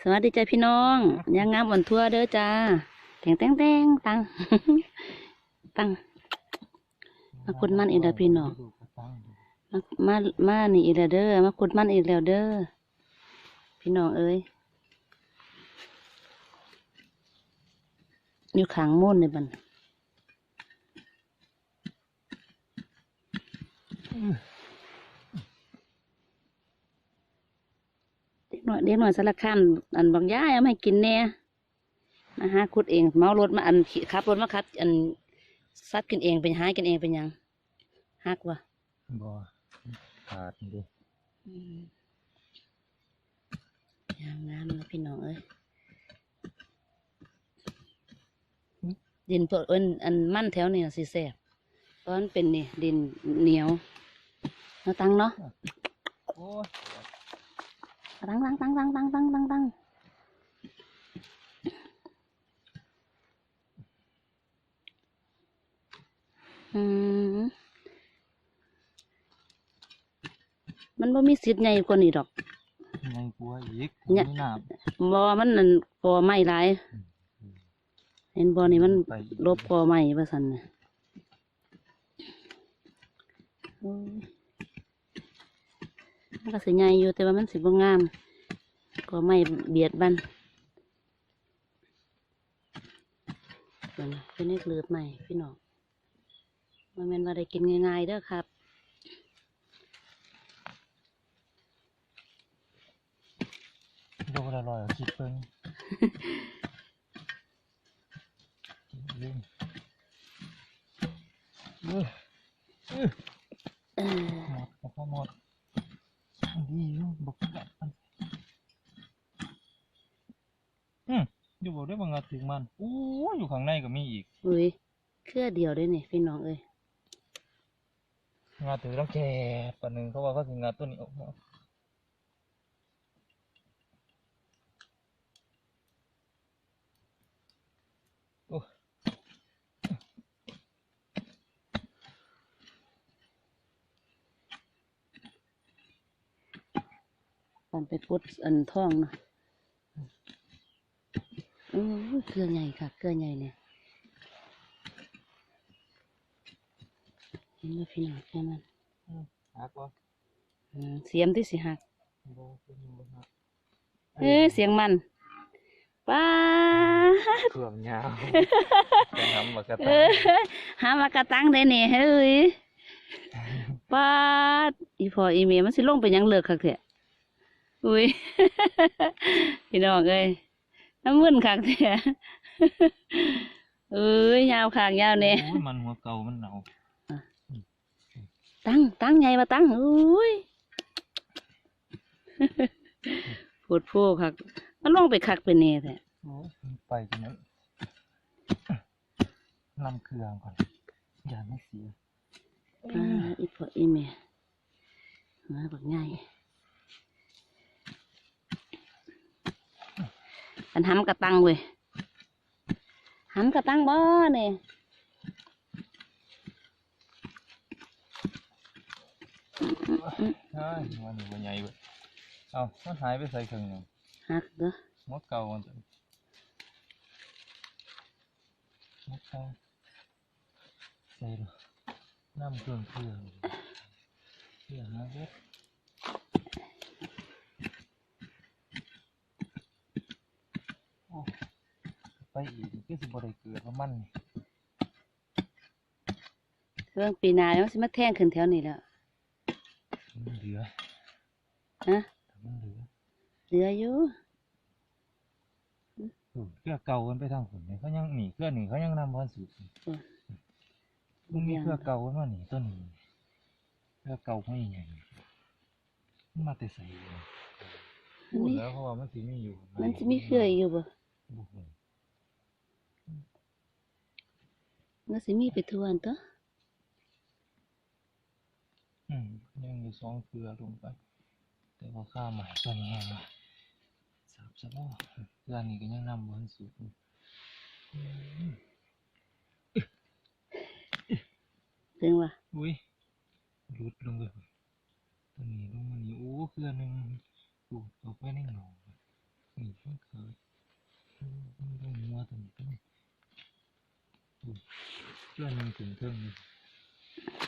สวัสดีจ้าพี่น้องยังงามอ่อนทั่วเด้อจ้าแตงแตงแตงตังตังมาขุดมันอีกแล้วพี่น้องมามามานี่อีกแล้วเด้อมาขุดมันอีกแล้วเด้อพี่น้องเอ้ยอยู่ขางมุ่นในบันเด็กหน่อ เด็กหน่อยสารคามอันบางย่ายเอามาให้กินแน่มาหาขุดเองเมารถมาอันขี่ขับรถมาคัดอันซัดกินเองเป็นหากินเองเป็นหยังฮักวะบ่ขาดดิอืมยามงามเลยพี่น้องเอ้ยดินพวกเอิ้นอันมั่นแถวนี่สิแซ่บเพราะมันเป็นนี่ดินเหนียวเอาตังเนาะโอ้ย ตังตังตังตังตังตังตังตังอืมมันบ่มีสิทธิ์ใหญ่กว่านี้ดอกไงกลัวอีกเนี่ยมีน้บ่มันนั่นกอไม้หลายำเห็นบ่นี่มันไปอีกลบกอไม้ว่าซั่นน่ะโอ้ยมันก็สิใหญ่อยู่แต่ว่ามันสิบ่งาม กอไม้เบียดบันเดี๋ยวนะเป็นเอกเลือดใหม่พี่น้องมันแม่นว่าได้กินง่ายๆเด้อครับโดนอร่อยคิดเพิ่งลืมเออเออ เออ หมดเอาเข้าหมดอันดีอยู่บอกแบบมันอืม อยู่บอกได้บางงาถึงมันอู้อยู่ข้างในก็มีอีกอุ้ยเครือเดียวเด้นี่พี่น้องเอ้ยงาถือต้องแก่ปะหนึ่งเขาว่าเขาถึงงาตัวนี้ออกมาโอ้ตอนไปพุดอันท่องนะ อ้ยเครือใหญ่ค่ะเครือใหญ่เนี่ยเห็นไหมพี่น้องแค่มันหักวะอืมเสียมที่สิหักโบเป็นบ่หักเอ้ยเสียงมันป้าดเครื่องยาวจะทำมากระเอตัองหามากระตังได้เนี่ยเฮ้ยป้าดอีพออีเมมันสิลงไปหยังเลิกคักเถอะอุ้ยพี่น้องเอ้ย น้ำมึนคักเถอะเอ้ยยาวขางยาวเนี่ยโอ้ยมันหัวเก่ามันหนาวตั้งตั้งไงมาตั้งอุ้ยพูดพูดคักมันลงไปคักเป็นเน่แท้โอ้ยไปจังนั้นนำเครื่องก่อนอย่าไม่เสียอ่าอีพออีเมมาบักง่าย อันหำกระตังเว้ยหำกระตังบ่เนี่ยใช่วันนี้วันใหญ่เว้ยเอามันหายไปใส่เครื่องหนึ่งหักเด้อมดเก่ามันจะมดเก่าใส่เลยน้ำเครื่องเครื่องเครื่องนะเว้ยโอ้ ไปอีกก็สิบ่ได้เกิดว่ามันนี่เรื่องปีหนามันสิมาแท่งขึ้นแถวนี้แล้วมันเหลือฮะแต่มันเหลือเหลืออยู่อืมเครือเก่ากันไปทางฝนเนี่ยเขายังหนีเครือหนีเขายังนำพันสุดมันมีเครือเก่ากันมาหนีต้นนี้เครือเก่าไม่ใหญ่มันมาแต่ใส่มันพูดมีแล้วเพราะว่ามันสิมีอยู่มันสิมีเครืออยู่บ่บุกเลย มันสิมีไปทวนตัวอืมยังอยู่สองเครือลงไป แต่ว่าข้าใหม่ตัวนี้ไงสับสับว่าเครือนี้ก็ยังนำพันสุดอยู่อืมถึงว่าอุ้ยหลุดลงเลยตัวนี้ลงมานี่โอ้เครือหนึ่งดูดออกไปในหนองนี่เพิ่งเกิดมันต้องมัวตัวนี้ตัวนี้ดู เครือหนึ่งถึงเทิงนี่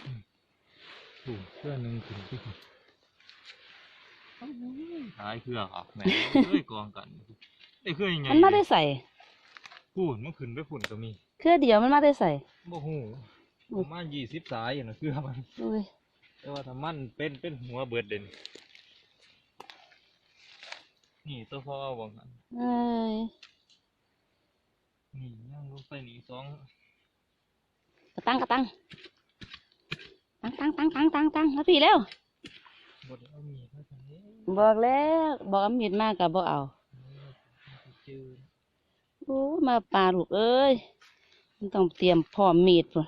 อืมดูเครือหนึ่งถึงที่หายเครือครับแหม่เอ้ยกองกันไอ้เครือยังไงมันมาได้ใส่พูนมันขึ้นไปฝุ่นก็มีเครือเดียวมันมาได้ใส่บ่หูประมาณยี่สิบสายอย่างนั้นคือมันอุ้ยแต่ว่าถ้ามันเป็นเป็นหัวเบิดเด่นนี่ตัวพ่อเอาบ่กันเอ้ยนี่ย่างลงไปนี่สอง กระตังกระตังตังตังตังตังตังตังมาพี่เร็วบดเอามีดมาทำนี้บอกแล้วบอกเอามีดมากกับบอกเอาจืดโอ้มาปลาลูกเอ้ยมันต้องเตรียมพร้อมมีดพุ่น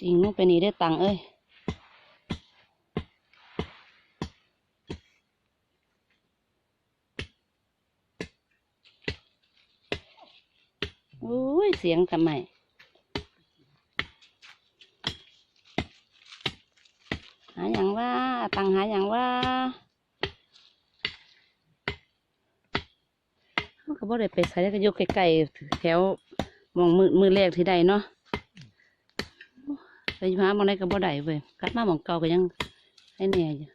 จริงลงไปนี่ได้ตังค์เอ้ยโอ้ ยเสียงทำไมหาอย่างว่าตังหาอย่างว่าเขาก็บ่ได้ไปใส่แล้วก็ยู่ใกลๆแถวมองมือมือแรกที่ใดเนาะไปหามองใดก็บ่ได้เว้ยกลับมามองเก่าก็ยังให้แน่อยู่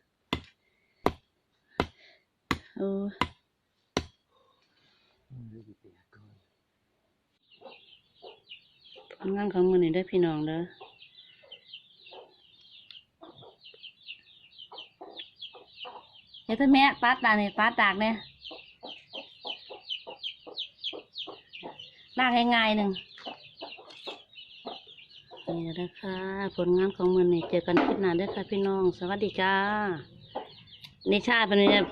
โอ้ มันเลยสิแตกก่อน ผลงานของมือนี่ได้พี่น้องเด้อเฮ้ยเธอแม่ปัดตาเนี่ยปัดดากเนี่ยลากง่ายๆหนึ่งนี่นะคะผลงานของมือนี่เจอกันคลิปหน้าด้อค่ะพี่น้อง สวัสดีจ้านิชาเป็นเนี่ย